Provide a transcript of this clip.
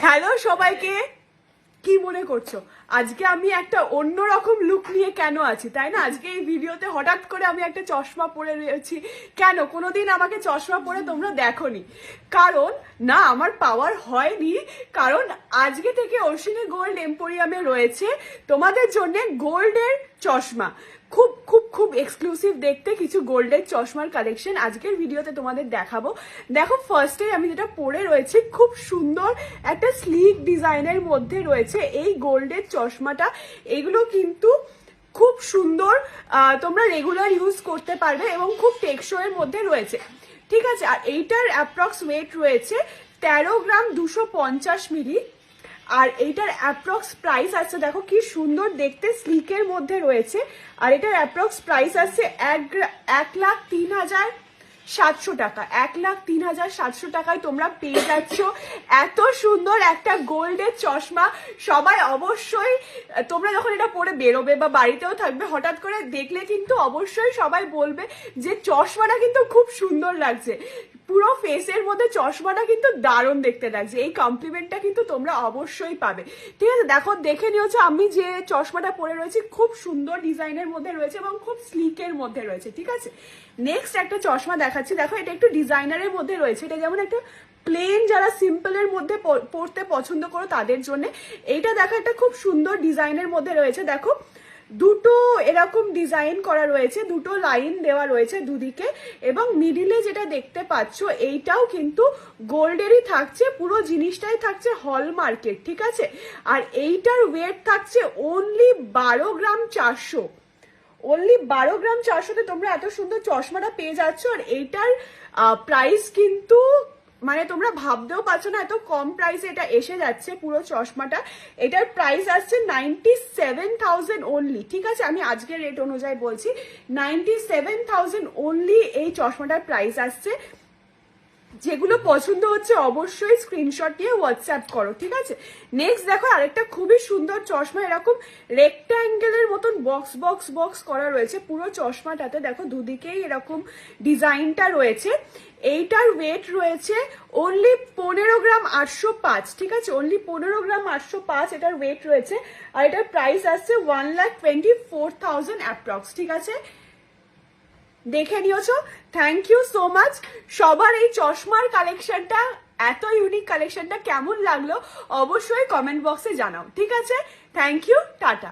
Hello সবাইকে। কি মনে করছ? আজকে আমি একটা অন্যরকম লুক নিয়ে কেন আছি, তাই না? আজকে এই ভিডিওতে হঠাৎ করে আমি একটা চশমা পরে রয়েছি। কেন? কোনোদিন আমাকে চশমা পরে তোমরা দেখোনি। কারণ, না, আমার পাওয়ার হয়নি। কারণ, আজকে থেকে অশ্বিনী গোল্ড এম্পোরিয়ামে রয়েছে তোমাদের জন্য গোল্ডের চশমা। খুব খুব এক্সক্লুসিভ দেখতে কিছু গোল্ডের চশমার কালেকশন আজকের ভিডিওতে তোমাদের দেখাবো। দেখো ফার্স্টে আমি যেটা পরে রয়েছে, খুব সুন্দর একটা স্লিক ডিজাইনের মধ্যে রয়েছে এই গোল্ডের চশমাটা। এগুলো কিন্তু খুব সুন্দর তোমরা রেগুলার ইউজ করতে পারবে এবং খুব টেকসইয়ের মধ্যে রয়েছে। ঠিক আছে, আর এইটার অ্যাপ্রক্স ওয়েট রয়েছে তেরো গ্রাম দুশো পঞ্চাশ মিলি। আর এইটার অ্যাপ্রক্স প্রাইস আছে, দেখো কি সুন্দর দেখতে স্লিকের মধ্যে রয়েছে। আর এটার অ্যাপ্রক্স প্রাইস আছে এক এক লাখ তিন হাজার সাতশো টাকা। এক লাখ তিন হাজার সাতশো টাকায় তোমরা পেয়ে যাচ্ছ। এত সুন্দর একটা গোল্ডের চশমা। সবাই অবশ্যই, তোমরা যখন এটা পরে বেরোবে বা বাড়িতেও থাকবে, হঠাৎ করে দেখলে কিন্তু অবশ্যই সবাই বলবে যে চশমাটা কিন্তু খুব সুন্দর লাগছে। পুরো ফেসের মধ্যে চশমাটা কিন্তু দারুণ দেখতে লাগছে। এই কমপ্লিমেন্টটা কিন্তু তোমরা অবশ্যই পাবে। ঠিক আছে, দেখো, দেখে নিয়েছো আমি যে চশমাটা পরে রয়েছি, খুব সুন্দর ডিজাইনের মধ্যে রয়েছে এবং খুব স্লিকের মধ্যে রয়েছে, ঠিক আছে? নেক্সট একটা চশমা দেখাচ্ছি। দেখো, এটা একটু ডিজাইনারের মধ্যে রয়েছে। এটা যেমন একটা প্লেন যারা সিম্পলের মধ্যে পড়তে পছন্দ করো তাদের জন্য। এইটা দেখো, একটা খুব সুন্দর ডিজাইনের মধ্যে রয়েছে। দেখো দুটো এরকম ডিজাইন করা রয়েছে, দুটো লাইন দেওয়া রয়েছে দুদিকে এবং মিডিলে যেটা দেখতে পাচ্ছ, এইটাও কিন্তু গোল্ডেরই থাকছে, পুরো জিনিসটাই থাকছে হলমার্কের ঠিক আছে? আর এইটার ওয়েট থাকছে অনলি বারো গ্রাম চারশো। অনলি বারো গ্রাম চারশোতে তোমরা এত সুন্দর চশমাটা পেয়ে যাচ্ছ, আর এইটার প্রাইস কিন্তু মানে তোমরা ভাবতেও পারছ না এত কম প্রাইসে এটা এসে যাচ্ছে পুরো চশমাটা। এটার প্রাইস আসছে নাইনটি সেভেন ওনলি ঠিক আছে? আমি আজকের রেট অনুযায়ী বলছি নাইনটি সেভেন অনলি এই চশমাটার প্রাইস আসছে। যেগুলো পছন্দ হচ্ছে অবশ্যই স্ক্রিনশট নিয়ে হোয়াটসঅ্যাপ করো, ঠিক আছে? নেক্সট দেখো আরেকটা খুবই সুন্দর চশমা, এরকম রেক্ট্যাঙ্গেলের মতন বক্স বক্স বক্স করা রয়েছে, পুরো চশমাটাতে। দেখো দুদিকেই এরকম ডিজাইনটা রয়েছে। এইটার ওয়েট রয়েছে অনলি পনেরো গ্রাম আটশো পাঁচ, ঠিক আছে? অনলি পনেরো গ্রাম আটশো পাঁচ এটার ওয়েট রয়েছে। আর এটার প্রাইস আসছে one lakh twenty four thousand approx ঠিক আছে? দেখে নিয়েছো? থ্যাংক ইউ সো মাচ সবার এই চশমার কালেকশনটা এত ইউনিক কালেকশনটা কেমন লাগল, অবশ্যই কমেন্ট বক্সে জানাও। ঠিক আছে? Thank you tata